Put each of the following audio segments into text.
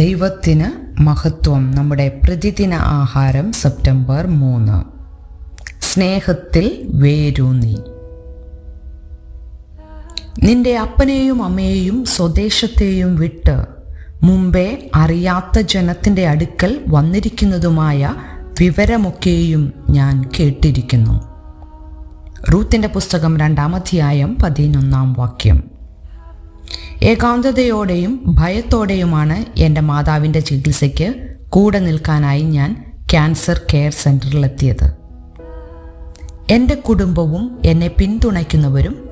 ദൈവത്തിന് മഹത്വം. നമ്മുടെ പ്രതിദിന ആഹാരം സെപ്റ്റംബർ മൂന്ന്. സ്നേഹത്തിൽ വേരൂന്നി നിന്റെ അപ്പനെയും അമ്മയെയും സ്വദേശത്തെയും വിട്ട് മുമ്പേ അറിയാത്ത ജനത്തിന്റെ അടുക്കൽ വന്നിരിക്കുന്നതുമായ വിവരമൊക്കെയും ഞാൻ കേട്ടിരിക്കുന്നു. റൂത്തിന്റെ പുസ്തകം രണ്ടാമധ്യായം പതിനൊന്നാം വാക്യം. ഏകാന്തതയോടെയും ഭയത്തോടെയുമാണ് എന്റെ മാതാവിന്റെ ചികിത്സയ്ക്ക് കൂടെ നിൽക്കാനായി ഞാൻ ക്യാൻസർ കെയർ സെന്ററിലെത്തിയത് എന്റെ കുടുംബവും എന്നെ പിന്തുണയ്ക്കുന്നവരും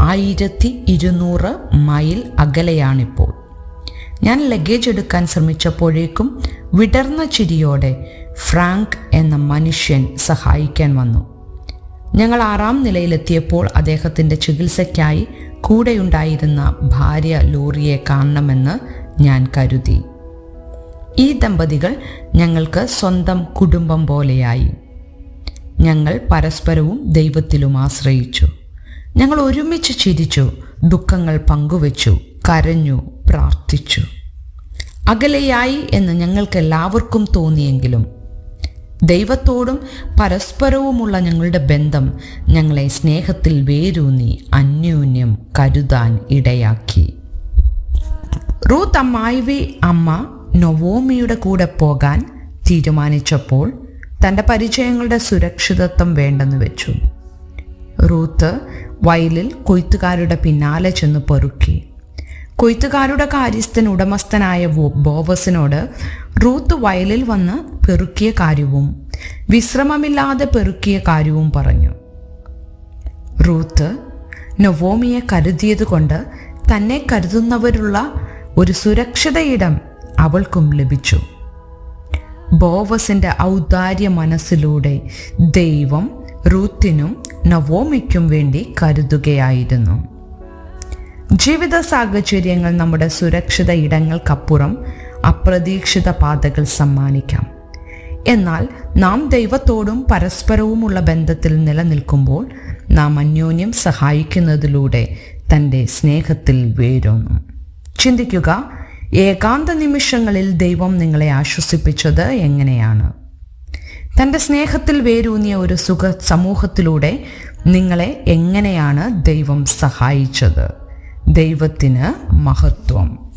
ആയിരത്തി ഇരുന്നൂറ് മൈൽ അകലെയാണിപ്പോൾ. ഞാൻ ലഗേജ് എടുക്കാൻ ശ്രമിച്ചപ്പോഴേക്കും വിടർന്ന ചിരിയോടെ ഫ്രാങ്ക് എന്ന മനുഷ്യൻ സഹായിക്കാൻ വന്നു. ഞങ്ങൾ ആറാം നിലയിലെത്തിയപ്പോൾ അദ്ദേഹത്തിന്റെ ചികിത്സയ്ക്കായി കൂടെയുണ്ടായിരുന്ന ഭാര്യ ലൂറിയെ കാണണമെന്ന് ഞാൻ കരുതി. ഈ ദമ്പതികൾ ഞങ്ങൾക്ക് സ്വന്തം കുടുംബം പോലെയായി. ഞങ്ങൾ പരസ്പരവും ദൈവത്തിലും ആശ്രയിച്ചു. ഞങ്ങൾ ഒരുമിച്ച് ചിരിച്ചു ദുഃഖങ്ങൾ പങ്കുവച്ചു കരഞ്ഞു പ്രാർത്ഥിച്ചു. അകലെയായി എന്ന് ഞങ്ങൾക്ക് എല്ലാവർക്കും തോന്നിയെങ്കിലും ദൈവത്തോടും പരസ്പരവുമുള്ള ഞങ്ങളുടെ ബന്ധം ഞങ്ങളെ സ്നേഹത്തിൽ വേരൂന്നി അന്യോന്യം കരുതാൻ ഇടയാക്കി. റൂത്ത് അമ്മായിവി അമ്മ നൊവോമിയുടെ കൂടെ പോകാൻ തീരുമാനിച്ചപ്പോൾ തന്റെ പരിചയങ്ങളുടെ സുരക്ഷിതത്വം വേണ്ടെന്ന് വെച്ചു. റൂത്ത് വയലിൽ കൊയ്ത്തുകാരുടെ പിന്നാലെ ചെന്ന് പെറുക്കി. കൊയ്ത്തുകാരുടെ കാര്യസ്ഥൻ ഉടമസ്ഥനായ ബോവസിനോട് റൂത്ത് വയലിൽ വന്ന് പെറുക്കിയ കാര്യവും വിശ്രമമില്ലാതെ പെറുക്കിയ കാര്യവും പറഞ്ഞു. റൂത്ത് നൊവോമിയെ കരുതിയതുകൊണ്ട് തന്നെ കരുതുന്നവരുള്ള ഒരു സുരക്ഷിത ഇടം അവൾക്കും ലഭിച്ചു. ബോവസിന്റെ ഔദാര്യ മനസ്സിലൂടെ ദൈവം റൂത്തിനും നവോമിക്കും വേണ്ടി കരുതുകയായിരുന്നു. ജീവിത സാഹചര്യങ്ങൾ നമ്മുടെ സുരക്ഷിത ഇടങ്ങൾക്കപ്പുറം അപ്രതീക്ഷിത പാതകൾ സമ്മാനിക്കാം. എന്നാൽ നാം ദൈവത്തോടും പരസ്പരവുമുള്ള ബന്ധത്തിൽ നിലനിൽക്കുമ്പോൾ നാം അന്യോന്യം സഹായിക്കുന്നതിലൂടെ തന്റെ സ്നേഹത്തിൽ വേരുന്നു. ചിന്തിക്കുക ഏകാന്ത നിമിഷങ്ങളിൽ ദൈവം നിങ്ങളെ ആശ്വസിപ്പിച്ചത് എങ്ങനെയാണ്? തന്റെ സ്നേഹത്തിൽ വേരൂന്നിയ ഒരു സുഖ സമൂഹത്തിലൂടെ നിങ്ങളെ എങ്ങനെയാണ് ദൈവം സഹായിച്ചത്? ദൈവത്തിന് മഹത്വം.